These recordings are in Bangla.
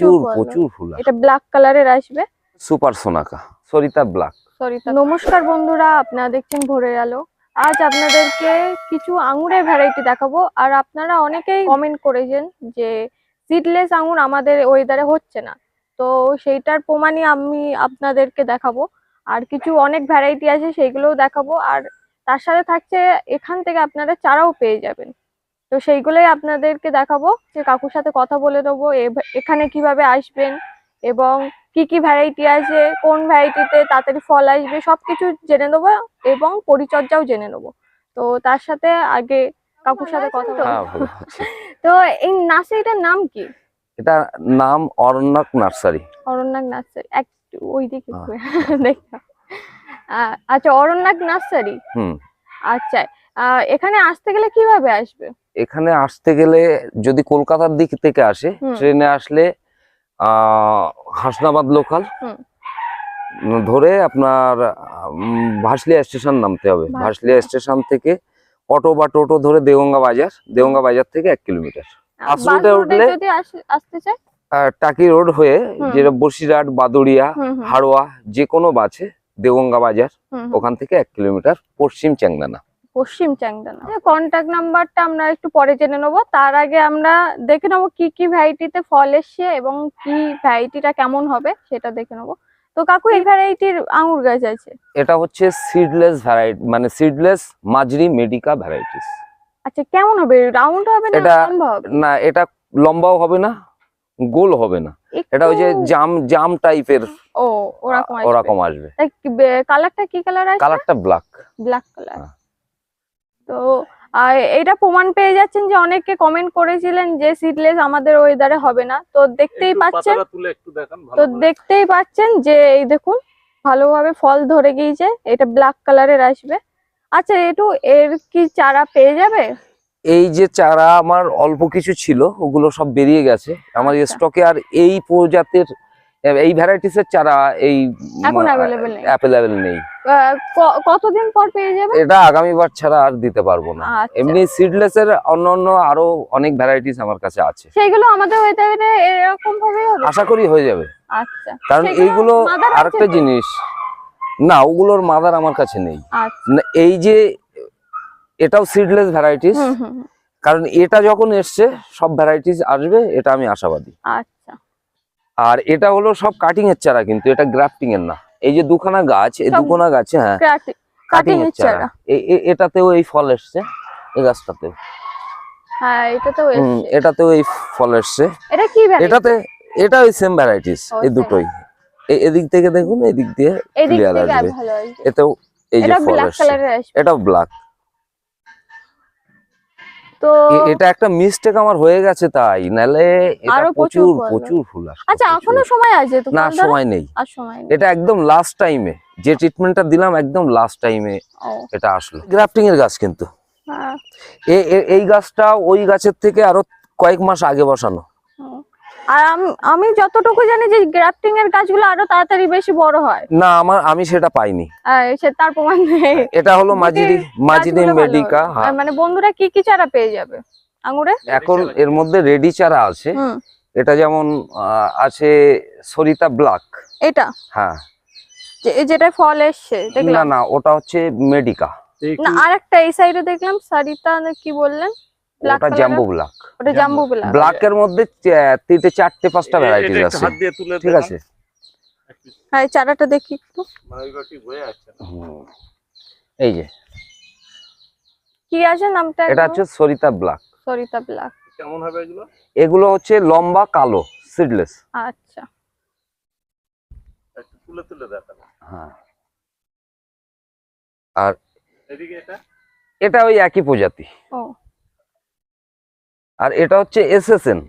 প্রচুর প্রচুর ফুল এটা ব্ল্যাক কালারের আসবে? সুপার সোনাকা সরিতা ব্ল্যাক নমস্কার বন্ধুরা আপনারা দেখছেন ভোরের আলো। আজ আপনাদেরকে কিছু আঙুরের ভ্যারাইটি দেখাবো। আর আপনারা অনেকেই কমেন্ট করেছেন যে সিডলেস আঙুর আমাদের ওয়েদারে হচ্ছে না। তো সেইটার প্রমাণই আমি আপনাদেরকে দেখাবো। আর কিছু অনেক ভ্যারাইটি আছে সেইগুলোও দেখাবো। আর তার সাথে থাকছে এখান থেকে আপনারা চারাও পেয়ে যাবেন। তো সেইগুলোই আপনাদেরকে দেখাবো যে কাকুর সাথে কথা বলে দেবো এখানে কীভাবে আসবেন এবং কি কি ভ্যারাইটি আছে কোন ভ্যারাইটিতে তাড়াতাড়ি ফল আসবে সব কিছু জেনে নেব এবং পরিচর্যাও জেনে নেব। তো তার সাথে আগে কাকুর সাথে কথা বলব হ্যাঁ। তো এই নার্সারিটার নাম কি? এটা নাম অরণ্যক নার্সারি। অরণ্যাক নার্সারি একটু ওইদিকে হ্যাঁ। ঘুরে দেখলাম আচ্ছা অরণ্যক নার্সারি? হুম। আচ্ছা এখানে আসতে গেলে কীভাবে আসবে? এখানে আসতে গেলে যদি কলকাতার দিক থেকে আসে ট্রেনে আসলে আহ হাসনাবাদ লোকাল ধরে আপনার ভাসলিয়া স্টেশন নামতে হবে। ভাসলিয়া। স্টেশন থেকে অটো বা টোটো ধরে দেগঙ্গা বাজার দেগঙ্গা বাজার থেকে এক কিলোমিটার। উঠলে- টাকি রোড হয়ে যেটা বসিরহাট বাদুড়িয়া হাড়োয়া যে কোনো বাসে দেগঙ্গা বাজার। ওখান থেকে এক কিলোমিটার পশ্চিম চ্যাংদানা পশ্চিম চ্যাংদানা কন্ট্যাক্ট নাম্বারটা আমরা একটু পরে জেনে নেব। তার আগে আমরা দেখে নেব কি কি ভ্যারাইটিতে ফল এসছে এবং কি ভ্যারাইটিটা কেমন হবে সেটা দেখে নেব। তো কাকু এই ভ্যারাইটির আঙুর গাছ আছে? এটা হচ্ছে সিডলেস ভ্যারাইটি মানে সিডলেস মাজরি মেডিকা ভ্যারাইটিস আচ্ছা কেমন হবে? রাউন্ড হবে না এটা- না এটা লম্বাও হবে না গোল হবে না। এটা ওই যে জাম জাম টাইপের ও ওরকম ওরকম আসবে। কালারটা কি কালার আছে কালারটা ব্ল্যাক ব্ল্যাক কালার। তো আর এটা প্রমাণ পেয়ে যাচ্ছেন যে অনেকে কমেন্ট করেছিলেন যে সিডলেস আমাদের ওয়েদারে হবে না। তো দেখতেই পাচ্ছেন পাতাটা তুলে একটু দেখান ভালো তো দেখতেই পাচ্ছেন যে এই দেখুন ভালোভাবে ফল ধরে গিয়েছে এটা ব্ল্যাক কালারের আসবে। আচ্ছা একটু এর কি চারা পেয়ে যাবে? এই যে চারা আমার অল্প কিছু ছিল ওগুলো সব বেরিয়ে গেছে। আমার আচ্ছা। স্টকে আর এই প্রজাতির এই ভ্যারাইটিসের চারা এই এখন available নেই। অ্যাভেলেবেল নেই। কতদিন পর পেয়ে যাবে এটা আগামী বার ছাড়া আর দিতে পারব না। আচ্ছা। এমনি সিডলেস এর অন্য অন্য আরও অনেক ভ্যারাইটিস আমার কাছে আছে। সেইগুলো আমাদের ওয়েদারে এরকম ভাবেই হবে? আশা করি হয়ে যাবে। আচ্ছা। কারণ এইগুলো আরেকটা জিনিস না ওগুলোর মাদার আমার কাছে নেই। আচ্ছা। এই যে এটাও সিডলেস ভ্যারাইটিস কারণ এটা যখন এসছে সব ভ্যারাইটিস আসবে এটা আমি আশাবাদী। আচ্ছা। আর এটা হলো সব কাটিং এর চারা কিন্তু এটা গ্রাফটিং এর না। এই যে দুখানা গাছ এই দুখানা গাছে হ্যাঁ কাটিং এর চারা। এটাতেও এই ফল এসছে এই গাছটাতেও হ্যাঁ এটা তো এসছে। এটাতেও এই ফল এসছে। এটা কি এটাতে এটা ওই সেম ভ্যারাইটিস এই দুটোই। এদিক থেকে দেখুন এদিক দিয়ে থেকে আসবে। এতেও এই যে এটা ফল ব্ল্যাক এসছে। এটাও ব্ল্যাক তো এটা একটা মিস্টেক আমার হয়ে গেছে তাই নালে এটা প্রচুর প্রচুর ফুল আসে আচ্ছা এখনও সময় আছে তো না সময় নেই। আর সময় নেই। এটা একদম লাস্ট টাইমে যে ট্রিটমেন্টটা দিলাম একদম লাস্ট টাইমে এটা আসলো। গ্রাফটিং এর গাছ কিন্তু। হ্যাঁ। এই গাছটা ওই গাছের থেকে আরও কয়েক মাস আগে বসানো। আর আম- আমি যতটুকু জানি যে গ্রাফটিং এর গাছগুলো আরও তাড়াতাড়ি বেশি বড় হয়। না আমার আমি সেটা পাইনি। সে তার প্রমাণ নেই। এটা হলো মাজিরি মাজিরি মেডিকা। হ্যাঁ। মানে বন্ধুরা কি কি চারা পেয়ে যাবে? আঙুরে? এখন এর মধ্যে রেডি চারা আছে। এটা যেমন আহ, আছে সরিতা ব্ল্যাক। এটা? হ্যাঁ। যে- যেটা ফল এসছে না দেখলাম। না ওটা হচ্ছে মেডিকা না আর একটা এই সাইডে দেখলাম সারিতা কি বললেন? ওটা colour ব্ল্যাক ওটা জাম্বু ব্ল্যাক এর মধ্যে তিনটে চারটে পাঁচটা ভ্যারাইটিস আছে। হাত দিয়ে তুলে ঠিক আছে। হ্যাঁ এই চারাটা দেখি একটু। মানে। এই যে। কি আছে নামটা এটা হচ্ছে সরিতা ব্ল্যাক সরিতা ব্ল্যাক কেমন হবে এগুলো? এগুলো হচ্ছে লম্বা কালো সিডলেস আচ্ছা। একটু তুলে তুলে দেখাবো হ্যাঁ। এদিকে এটা? এটা ওই একই প্রজাতি। ও। আর এটা হচ্ছে এসএসএন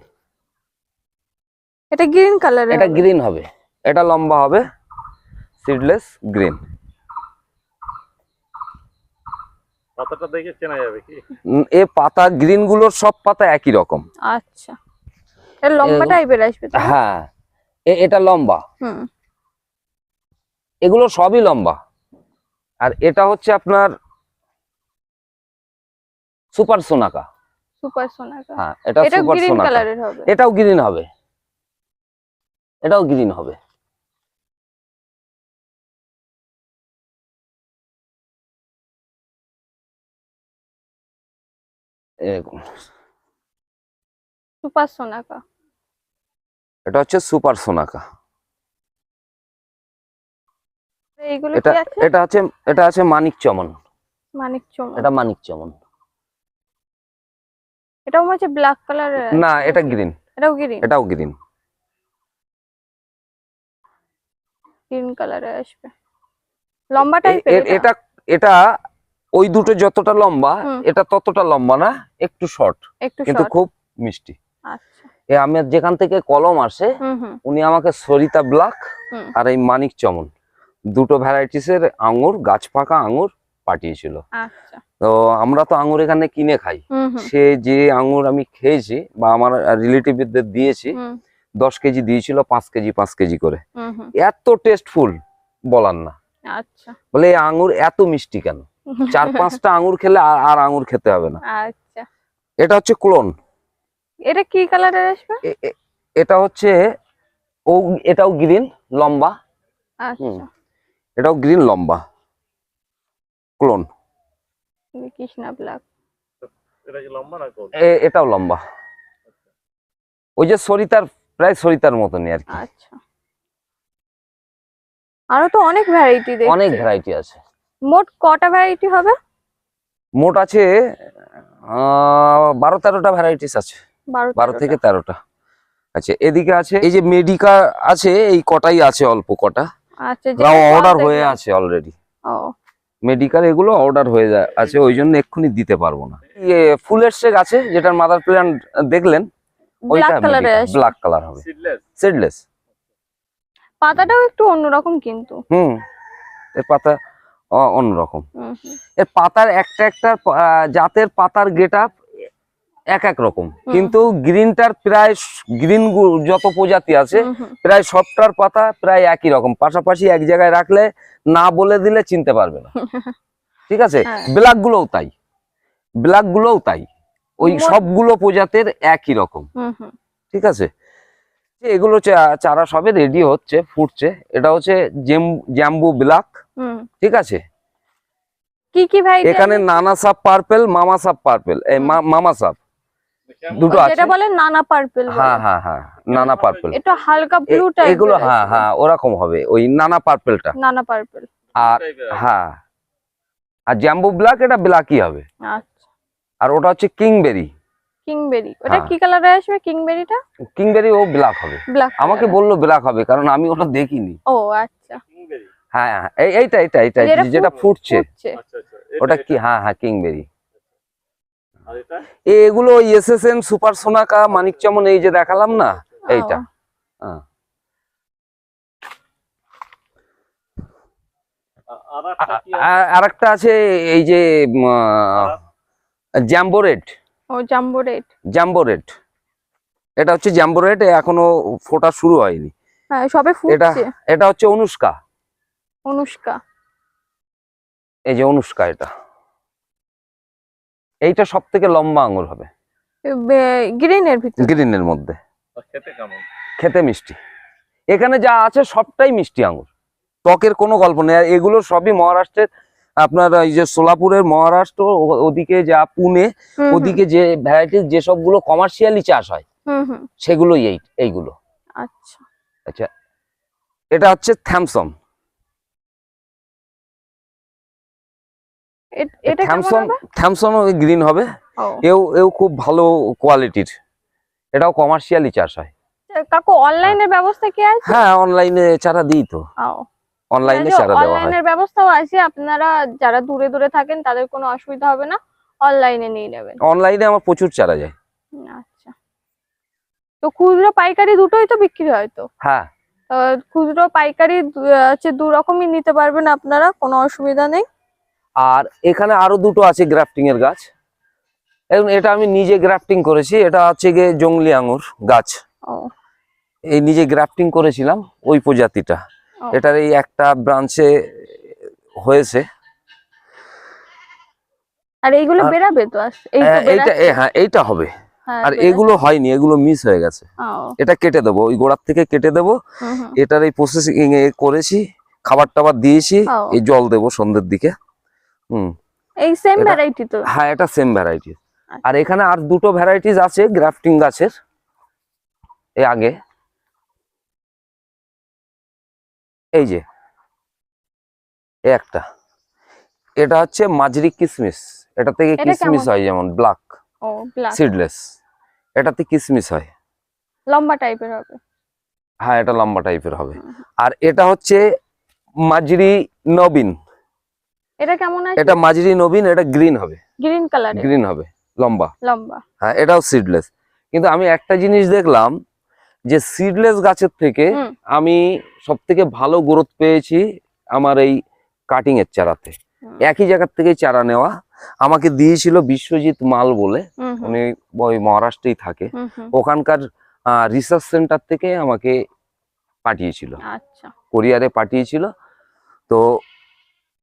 এটা গ্রিন কালার এটা গ্রিন হবে। এটা লম্বা হবে। সিডলেস গ্রিন পাতাটা দেখে চেনা যাবে কি? এ পাতা গ্রিনগুলোর সব পাতা একই রকম। আচ্ছা। এটা লম্বা টাইপের আসবে তো হ্যাঁ। এ- এটা লম্বা। হুম। এগুলো সবই লম্বা। আর এটা হচ্ছে আপনার সুপার সোনাকা। সুপার সোনাকা হ্যাঁ এটা এটা সুপার গ্রিন সোনাকা এটাও গ্রিন হবে। এটাও গ্রিন হবে। এরকম। সুপার সোনাকা এটা হচ্ছে সুপার সোনাকা এইগুলো এটা কি আছে? এটা আছে এটা আছে মানিক চমন। মানিক চমন। এটা মানিক চমন। এটাও মনে হচ্ছে ব্ল্যাক কালার না এটা গ্রিন এটাও গ্রিন এটাও গ্রিন গ্রিন কালারে আসবে। লম্বা টাইপের এটা? এটা ওই দুটো যতটা লম্বা এটা ততটা লম্বা না একটু শর্ট কিন্তু খুব মিষ্টি। আচ্ছা। এ আমার যেখান থেকে কলম আসে উনি আমাকে সরিতা ব্ল্যাক। আর এই মানিক চমন। দুটো ভ্যারাইটিস এর আঙুর গাছ পাকা আঙুর পাঠিয়েছিল আচ্ছা। তো আমরা তো আঙুর এখানে কিনে খাই। সে যে আঙুর আমি খেয়েছি বা আমার রিলেটিভদের দিয়েছি দশ কেজি দিয়েছিল পাঁচ কেজি পাঁচ কেজি করে। এত টেস্টফুল বলার না। আচ্ছা। বলে আঙুর এত মিষ্টি কেন? চার পাঁচটা আঙুর খেলে আর আঙুর খেতে হবে না। আচ্ছা। এটা হচ্ছে ক্লোন এটা কি কালারের আসবে? এটা হচ্ছে ও এটাও গ্রিন লম্বা। আচ্ছা। এটাও গ্রিন লম্বা। ক্লোন। কৃষ্ণা ব্ল্যাক। এটা কি লম্বা না কোন এটাও লম্বা। ওই যে সরিতার প্রায় সরিতার মতনই আর কি। আচ্ছা। আরও তো অনেক ভ্যারাইটি দেখছি। অনেক ভ্যারাইটি আছে। মোট কটা ভ্যারাইটি হবে? মোট আছে আহ, বারো তেরোটা ভ্যারাইটিস আছে। বারো থেকে তেরোটা। আচ্ছা এদিকে আছে এই যে মেডিকা আছে এই কটাই আছে অল্প কটা। আচ্ছা অর্ডার হয়ে আছে অলরেডি ও। মেডিকেল এগুলো অর্ডার হয়ে যায় আছে ওই জন্য এক্ষুনি দিতে পারব না। ইয়ে ফুলের শেক আছে যেটার মাদার প্ল্যান দেখলেন ওইটা ব্ল্যাক ব্ল্যাক কালার হবে। সিডলেস সিডলেস পাতাটাও একটু অন্যরকম কিন্তু। হুম এর পাতা অন্যরকম। এর পাতার একটা একটা জাতের পাতার গেট এক এক রকম। কিন্তু গ্রিনটার প্রায় গ্রিন যত প্রজাতি আছে। প্রায় সবটার পাতা প্রায় একই রকম। পাশাপাশি এক জায়গায় রাখলে না বলে দিলে চিনতে পারবে না। ঠিক আছে? হ্যাঁ। ব্ল্যাক গুলোও তাই। ব্ল্যাক গুলোও তাই। ওই সবগুলো প্রজাতির একই রকম। ঠিক আছে? এগুলো চারা সবে রেডি হচ্ছে ফুটছে। এটা হচ্ছে জেম- জ্যাম্বু ব্ল্যাক। ঠিক আছে? কি কি ভ্যারাইটি এখানে নানা সাপ পার্পেল মামা সাপ পার্পেল। মামা সাপ দুটো আছে। যেটা বলে নানা পার্পল হ্যাঁ হ্যাঁ হ্যাঁ নানা পার্পেল এটা হালকা ব্লু টাইপ এগুলো হ্যাঁ হ্যাঁ ওরকম হবে ওই নানা পার্পেলটা নানা পার্পল আর হ্যাঁ আর জ্যাম্বু ব্ল্যাক এটা ব্ল্যাকই হবে। আচ্ছা। আর ওটা হচ্ছে কিংবেরি কিংবেরি ওটা হ্যাঁ। কি কালারের আসবে কিংবেরিটা কিংবেরি ও ব্ল্যাক হবে। ব্ল্যাক আমাকে বলল ব্ল্যাক হবে কারণ আমি ওটা দেখিনি। ও আচ্ছা। হ্যাঁ হ্যাঁ, এই- এইটা এইটা এইটা যেটা ফুটছে। আচ্ছা আচ্ছা ওটা কি হ্যাঁ হ্যাঁ কিংবেরি এগুলো এসএসএন সুপার সোনাকা মানিক চমন এই যে দেখালাম না? এইটা। ও, হ্যাঁ। আর একটা আছে? আরেকটা আছে এই যে জ্যাম্বো রেড। ও জাম্বো রেড। জাম্বো এটা হচ্ছে জাম্বো রেড এখনও ফোটা শুরু হয়নি। হ্যাঁ সবে এটা ফুটছে। এটা হচ্ছে অনুষ্কা। অনুষ্কা। এই যে অনুষ্কা এটা। এইটা সব থেকে লম্বা আঙুর হবে। গ্রিনের ভিতর। গ্রিনের মধ্যে। খেতে কেমন? খেতে মিষ্টি। এখানে যা আছে সবটাই মিষ্টি আঙুর টকের কোনো গল্প নেই। আর এগুলো সবই মহারাষ্ট্রের আপনার এই যে সোলাপুরের মহারাষ্ট্র ও- ওদিকে যা পুনে ওদিকে যে ভ্যারাইটিস যে সবগুলো কমার্শিয়ালি চাষ হয় হুম হুম। সেগুলোই এই এইগুলো। আচ্ছা। আচ্ছা এটা হচ্ছে থ্যামসন এটা থ্যামসন থ্যামসন গ্রিন হবে। এও এও খুব ভালো কোয়ালিটির এটাও কমার্শিয়ালি চাষ হয়। কাকু অনলাইনের ব্যবস্থা কি আছে? হ্যাঁ অনলাইনে চারা দিই তো। অনলাইনে চারা দেওয়া হয়। অনলাইনের ব্যবস্থাও আছে। আপনারা যারা দূরে দূরে থাকেন তাদের কোনো অসুবিধা হবে না। অনলাইনে নিয়ে নেবেন। অনলাইনে আমার প্রচুর চারা যায়। আচ্ছা। তো খুচরো পাইকারি দুটোই তো বিক্রি হয় তো? হ্যাঁ। খুচরো পাইকারি হচ্ছে দু রকমই নিতে পারবেন আপনারা কোনো অসুবিধা নেই। আর এখানে আরও দুটো আছে গ্রাফটিং এর গাছ। এবং এটা আমি নিজে গ্রাফটিং করেছি এটা হচ্ছে গিয়ে জংলি আঙুর গাছ। এই নিজে গ্রাফটিং করেছিলাম ওই প্রজাতিটা। এটার এই একটা ব্রাঞ্চে হয়েছে। আর এইগুলো বেরাবে তো? হ্যাঁ, এইটা হ্যাঁ এইটা হবে। হ্যাঁ আর এগুলো হয়নি এগুলো মিস হয়ে গেছে। এটা কেটে দেবো ওই গোড়ার থেকে কেটে দেবো। এটার এই প্রসেসিং করেছি খাবার টাবার দিয়েছি এই জল দেবো সন্ধ্যের দিকে। এই সেম ভ্যারাইটি তো। হ্যাঁ এটা সেম ভ্যারাইটি আচ্ছা। আর এখানে আর দুটো ভ্যারাইটিস আছে গ্রাফটিং গাছের এ আগে। এই যে একটা। এটা হচ্ছে মাঝরি কিসমিস। এটা থেকে কিসমিস হয় যেমন ব্ল্যাক ও ব্ল্যাক সিডলেস এটাতে কিসমিস হয়। লম্বা টাইপের হবে। হ্যাঁ এটা লম্বা টাইপের হবে। আর এটা হচ্ছে মাঝরি নবীন। এটা কেমন আছে? এটা মাঝরি নবীন এটা গ্রিন হবে। গ্রিন কালারের। গ্রিন হবে লম্বা। লম্বা। হ্যাঁ এটাও সিডলেস কিন্তু আমি একটা জিনিস দেখলাম যে সিডলেস গাছের থেকে আমি সব থেকে ভালো গ্রোথ পেয়েছি আমার এই কাটিং এর চারাতে একই জায়গার থেকে চারা নেওয়া। আমাকে দিয়েছিল বিশ্বজিৎ মাল বলে। উনি ওই মহারাষ্ট্রেই থাকে। ওখানকার রিসার্চ সেন্টার থেকে আমাকে পাঠিয়েছিল। আচ্ছা। কোরিয়ারে পাঠিয়েছিল। তো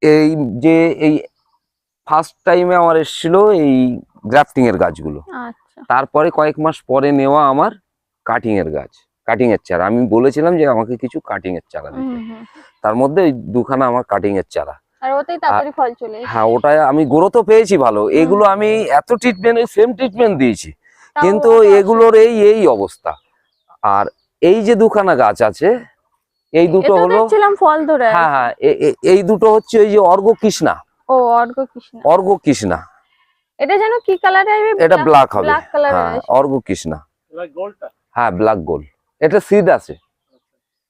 এই যে এই ফার্স্ট টাইমে আমার এসেছিল এই গ্রাফটিং এর গাছগুলো। আচ্ছা। তারপরে কয়েক মাস পরে নেওয়া আমার কাটিং এর গাছ কাটিং এর চারা। আমি বলেছিলাম যে আমাকে কিছু কাটিং এর চারা দিতে। তার মধ্যে দুখানা আমার কাটিং এর চারা। হ্যাঁ ওটা আমি গ্রোথও পেয়েছি ভালো। এগুলো আমি এত ট্রিটমেন্ট সেম ট্রিটমেন্ট দিয়েছি। কিন্তু এগুলোর এই এই অবস্থা। আর এই যে দুখানা গাছ আছে এই দুটো হলো ফল ধরে হ্যাঁ হ্যাঁ এই দুটো হচ্ছে ওই যে অর্ঘ কৃষ্ণা। ও অর্ঘ কৃষ্ণ। অর্ঘ কৃষ্ণা। এটা যেন কি কালার আসবে এটা ব্ল্যাক হবে। ব্ল্যাক কালার হ্যাঁ অর্ঘ কৃষ্ণা। গোলটা হ্যাঁ ব্ল্যাক গোল এটা সিড আছে।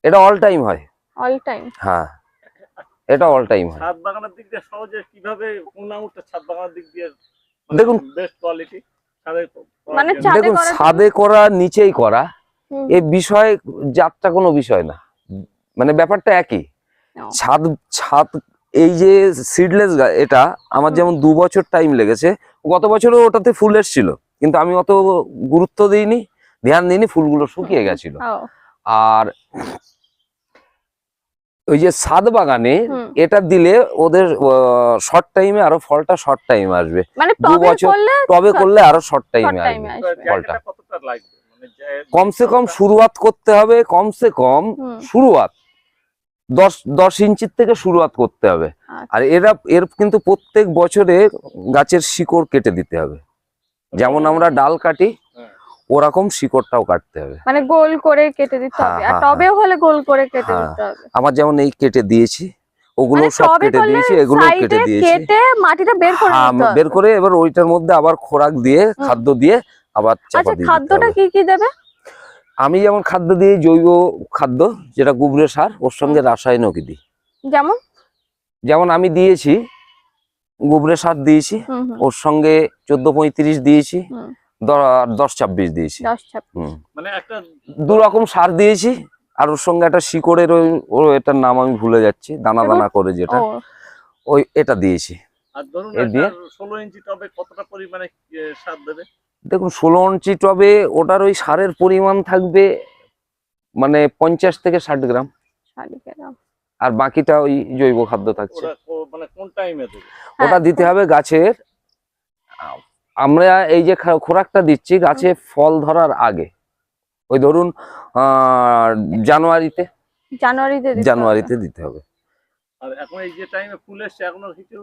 এটা অল টাইম হয়। অল টাইম হ্যাঁ এটা অল টাইম হয়। ছাদ বাগানের দিক দিয়ে সহজে কীভাবে কোন আঙুরটা ছাদ বাগানের দিক দিয়ে দেখুন। বেস্ট কোয়ালিটি মানে ছাদে দেখুন ছাদে করা নিচেই করা এ বিষয় যাত্রা কোনো বিষয় না। মানে ব্যাপারটা একই। ছাদ ছাদ এই যে সিডলেস এটা আমার যেমন দু বছর টাইম লেগেছে গত বছরও ওটাতে ফুল এসেছিল কিন্তু আমি অত গুরুত্ব দিইনি ধ্যান দিইনি ফুলগুলো শুকিয়ে গেছিল। আর ওই যে সাদ বাগানে এটা দিলে ওদের শর্ট টাইমে আরও ফলটা শর্ট টাইম আসবে। মানে দু বছর টবে করলে আরও শর্ট টাইমে আসবে। ফলটা। মানে কমসে কম শুরুয়াত করতে হবে কমসে কম শুরুয়াত। দশ দশ ইঞ্চির থেকে শুরুয়াত করতে হবে। আচ্ছা। আর এরা এর কিন্তু প্রত্যেক বছরে গাছের শিকড় কেটে দিতে হবে। যেমন আমরা ডাল কাটি হ্যাঁ। ওরকম শিকড়টাও কাটতে হবে। মানে গোল করে কেটে দিতে হ্যাঁ, হবে। আর হ্যাঁ, টবেও হলে গোল করে কেটে হ্যাঁ। দিতে হবে। আমার যেমন এই কেটে দিয়েছি ওগুলো মানে সব কেটে দিয়েছি এগুলো কেটে দিয়েছি। কেটে মাটিটা বের করে হ্যাঁ, নিতে বের করে এবার ওইটার মধ্যে আবার খোরাক দিয়ে খাদ্য দিয়ে আবার চাপা আচ্ছা দিয়ে খাদ্যটা কি কি দেবে? আমি যেমন খাদ্য দিই জৈব খাদ্য যেটা গুবরে সার ওর সঙ্গে রাসায়নিক দিই। যেমন? যেমন আমি দিয়েছি গুবরে সার দিয়েছি ওর সঙ্গে চোদ্দ পঁয়ত্রিশ দিয়েছি দ- আর দশ ছাব্বিশ দিয়েছি। মানে একটা দু রকম সার দিয়েছি আর ওর সঙ্গে একটা শিকড়ের ওই ও এটার নাম আমি ভুলে যাচ্ছি দানা দানা করে যেটা ওই এটা দিয়েছি। আর ধরুন এ দিয়ে? ষোলো ইঞ্চি টবে কতটা পরিমাণে সার দেবে? দেখুন ষোলো ইঞ্চি টবে ওটার ওই সারের পরিমাণ থাকবে মানে পঞ্চাশ থেকে ষাট গ্রাম। আর বাকিটা ওই জৈব খাদ্য থাকছে। কো- মানে কোন টাইমে দেবে? ওটা হ্যাঁ, দিতে হবে গাছের আমরা এই যে খা- খোরাকটা দিচ্ছি গাছে ফল ধরার আগে। ওই ধরুন আহ, জানুয়ারিতে। জানুয়ারিতে জানুয়ারিতে দিতে হবে। আর এখন এই যে টাইমে ফুল এসছে এখনও কিছু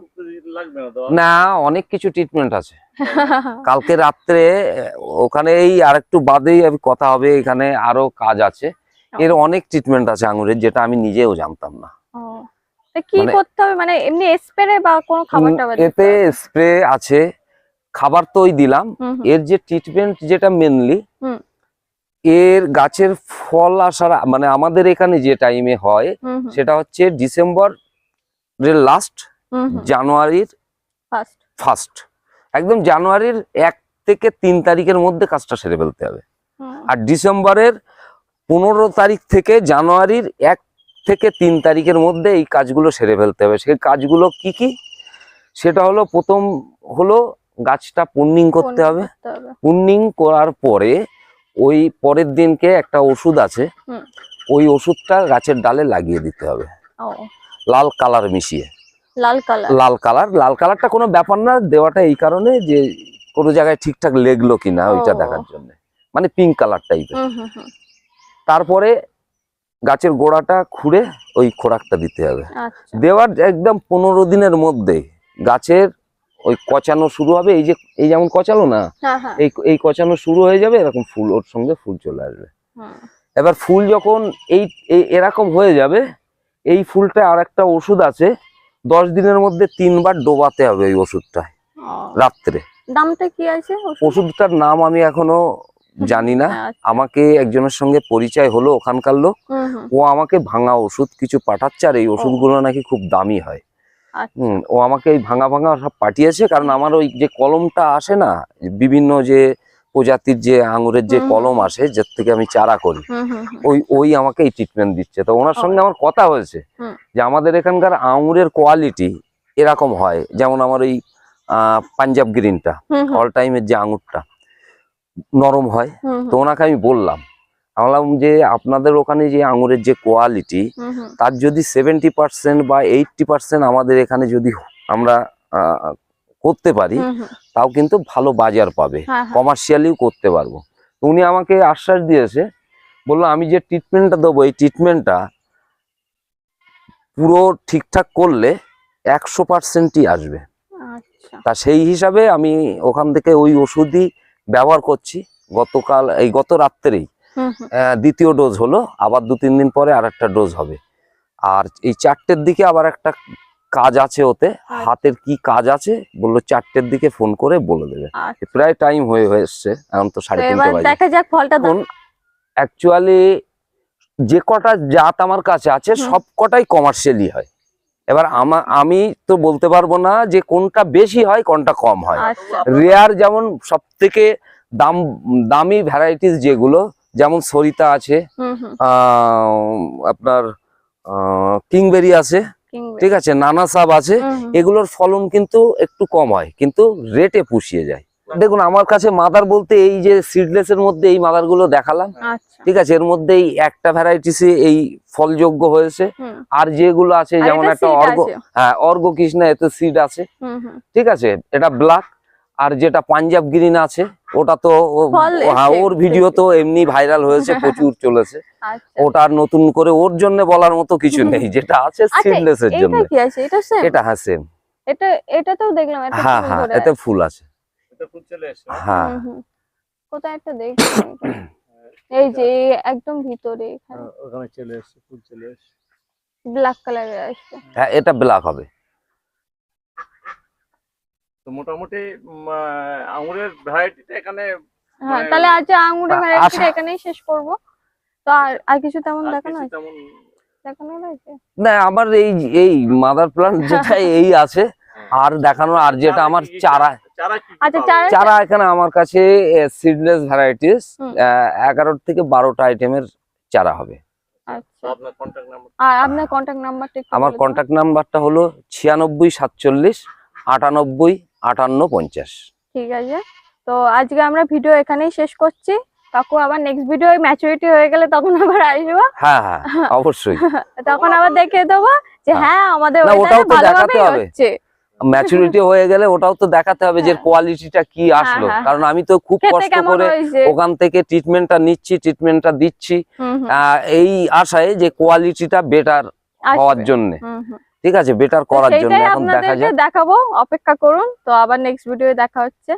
লাগবে না না অনেক কিছু ট্রিটমেন্ট আছে। কালকে রাত্রে ওখানে এই আরেকটু বাদেই আমি কথা হবে এখানে আরও কাজ আছে। এর অনেক ট্রিটমেন্ট আছে আঙুরের যেটা আমি নিজেও জানতাম না। কি মানে- করতে হবে? মানে এমনি স্প্রে বা কোনো খাবার টাবার এতে স্প্রে আছে খাবার তো ওই দিলাম এর যে ট্রিটমেন্ট যেটা মেনলি। এর গাছের ফল আসার মানে আমাদের এখানে যে টাইমে হয় সেটা হচ্ছে ডিসেম্বর লাস্ট জানুয়ারির ফার্স্ট একদম জানুয়ারির এক থেকে তিন তারিখের মধ্যে কাজটা সেরে ফেলতে হবে। আর ডিসেম্বরের পনেরো তারিখ থেকে জানুয়ারির এক থেকে তিন তারিখের মধ্যে এই কাজগুলো সেরে ফেলতে হবে। সেই কাজগুলো কি কি? সেটা হলো প্রথম হলো গাছটা পুন্নিং করতে হবে। পুন্নিং করার পরে ওই পরের দিনকে একটা ওষুধ আছে। ওই ওষুধটা গাছের ডালে লাগিয়ে দিতে হবে। লাল কালার মিশিয়ে। লাল কালার। লাল কালার লাল কালারটা কোনো ব্যাপার না দেওয়াটা এই কারণে যে কোনো জায়গায় ঠিকঠাক লেগলো কিনা ওইটা দেখার জন্য। মানে পিঙ্ক কালার টাইপের তারপরে গাছের গোড়াটা খুঁড়ে ওই খোরাকটা দিতে হবে। আচ্ছা। দেওয়ার একদম পনেরো দিনের মধ্যে গাছের ওই কচানো শুরু হবে এই যে এই যেমন কচালো না হ্যাঁ হ্যাঁ। এই এই কচানো শুরু হয়ে যাবে এরকম ফুল ওর সঙ্গে ফুল চলে আসবে। এবার ফুল যখন এই- এরকম হয়ে যাবে এই ফুলটা আর একটা ওষুধ আছে। দশ দিনের মধ্যে তিনবার ডোবাতে হবে ওই ওষুধটা রাত্রে। দামটা কি আছে ওষুধটার নাম আমি এখনও জানি না। আচ্ছা, আমাকে একজনের সঙ্গে পরিচয় হলো ওখানকার লোক। ও আমাকে ভাঙা ওষুধ কিছু পাঠাচ্ছে আর এই ওষুধগুলো নাকি খুব দামি হয়। আচ্ছা। ও আমাকে এই ভাঙা ভাঙা সব পাঠিয়েছে। কারণ আমার ওই যে কলমটা আসে না বিভিন্ন যে প্রজাতির যে আঙুরের যে কলম আসে যার থেকে আমি চারা করি ওই ওই আমাকে এই ট্রিটমেন্ট দিচ্ছে। তো ওনার সঙ্গে আমার কথা হয়েছে যে আমাদের এখানকার আঙুরের কোয়ালিটি এরকম হয়। যেমন আমার ওই পাঞ্জাব গ্রিনটা অল টাইমের যে আঙুরটা নরম হয়। তো ওনাকে আমি বললাম বললাম যে আপনাদের ওখানে যে আঙুরের যে কোয়ালিটি তার যদি সেভেন্টি পার্সেন্ট বা এইটটি পার্সেন্ট আমাদের এখানে যদি আমরা করতে পারি তাও কিন্তু ভালো বাজার পাবে। হ্যাঁ হ্যাঁ। কমার্শিয়ালিও করতে পারব। উনি আমাকে আশ্বাস দিয়েছে বলল আমি যে ট্রিটমেন্টটা দেবো এই ট্রিটমেন্টটা পুরো ঠিকঠাক করলে একশো পার্সেন্টই আসবে। আচ্ছা। তা সেই হিসাবে আমি ওখান থেকে ওই ওষুধই ব্যবহার করছি। গতকাল এই গত রাত্রেই দ্বিতীয় ডোজ হলো আবার দু তিন দিন পরে আর একটা ডোজ হবে। আর এই চারটের দিকে আবার একটা কাজ আছে ওতে হাতের কি কাজ আছে বলল চারটের দিকে ফোন করে বলে দেবে। আচ্ছা। প্রায় টাইম হয়ে হয়ে এসছে এখন তো সাড়ে তিনটে বাজে। দেখা যাক ফলটা অ্যাকচুয়ালি যে কটা জাত আমার কাছে আছে। সব কটাই কমার্শিয়ালি হয়। এবার আমা আমি তো বলতে পারব না যে কোনটা বেশি হয় কোনটা কম হয়। আচ্ছা। রেয়ার যেমন সব থেকে দাম দামি ভ্যারাইটিস যেগুলো যেমন সরিতা আছে আপনার কিংবেরি আছে ঠিক আছে নানা সাব আছে এগুলোর ফলন কিন্তু একটু কম হয় কিন্তু রেটে পুষিয়ে যায়। দেখুন আমার কাছে মাদার বলতে এই যে সিডলেস এর মধ্যে এই মাদারগুলো দেখালাম। আচ্ছা। ঠিক আছে এর মধ্যে এই একটা ভ্যারাইটিস এই ফলযোগ্য হয়েছে। আর যেগুলো আছে যেমন একটা অর্গ হ্যাঁ অর্গ কৃষ্ণা এতে সিড আছে। ঠিক আছে এটা ব্ল্যাক আর যেটা পাঞ্জাব গ্রিন আছে ওটা তো হ্যাঁ ওর ভিডিও তো এমনি ভাইরাল হয়েছে প্রচুর চলেছে। আচ্ছা। ওটা আর নতুন করে ওর জন্য বলার মতো কিছু নেই যেটা আছে আচ্ছা এর জন্য। এটা আছে? এটা এটা হ্যাঁ সেম এটা এটা তো দেখলাম এটা হ্যাঁ হ্যাঁ এতে ফুল আছে। এটা ফুল চলে এসছে হ্যাঁ। কোথায় একটা দেখছি এই যে একদম ভিতরে এখানে। হ্যাঁ, ওখানে চলে এসছে ফুল চলে এসছে ব্ল্যাক কালারের আসছে। হ্যাঁ এটা ব্ল্যাক হবে। তো মোটামুটি আঙুরের ভ্যারাইটিটা এখানে হ্যাঁ মানে- তাহলে আজ আঙ্গুরের ভ্যারাইটিটা এখানেই শেষ করব। তো আর আর কিছু তেমন দেখানো আছে তেমন দেখানো আছে না আমার এই এই মাদার যেটা এই আছে আর দেখানো আর যেটা আমার চারা। চারা? আচ্ছা চারা চারা এখানে আমার কাছে সিডলেস ভ্যারাইটিস। এগারো থেকে বারোটা আইটেমের চারা হবে। আচ্ছা। আপনার কন্ট্যাক্ট নাম্বার আপনার কন্ট্যাক্ট নাম্বারটা আমার কন্ট্যাক্ট নাম্বারটা হলো ছিয়ানব্বই সাতচল্লিশ আটানব্বই আটান্ন পঞ্চাশ। ঠিক আছে। তো আজকে আমরা ভিডিও এখানেই শেষ করছি। কাকু আবার নেক্সট ভিডিও ম্যাচুরিটি হয়ে গেলে তখন আবার আসব। হ্যাঁ হ্যাঁ অবশ্যই। তখন আবার দেখিয়ে দেবো যে হ্যাঁ। হ্যাঁ আমাদের ওটাও তো দেখাতে হবে। ম্যাচুরিটি হয়ে গেলে ওটাও তো দেখাতে হবে যে হ্যাঁ। কোয়ালিটিটা কি আসলো। হ্যাঁ, কারণ আমি তো খুব কষ্ট করে ওখান থেকে ট্রিটমেন্টটা নিচ্ছি ট্রিটমেন্টটা দিচ্ছি। এই আশায় যে কোয়ালিটিটা বেটার হওয়ার। জন্য। ঠিক আছে বেটার করার জন্য এখন দেখা যাক। দেখাবো অপেক্ষা করুন তো আবার নেক্সট ভিডিওতে দেখা হচ্ছে।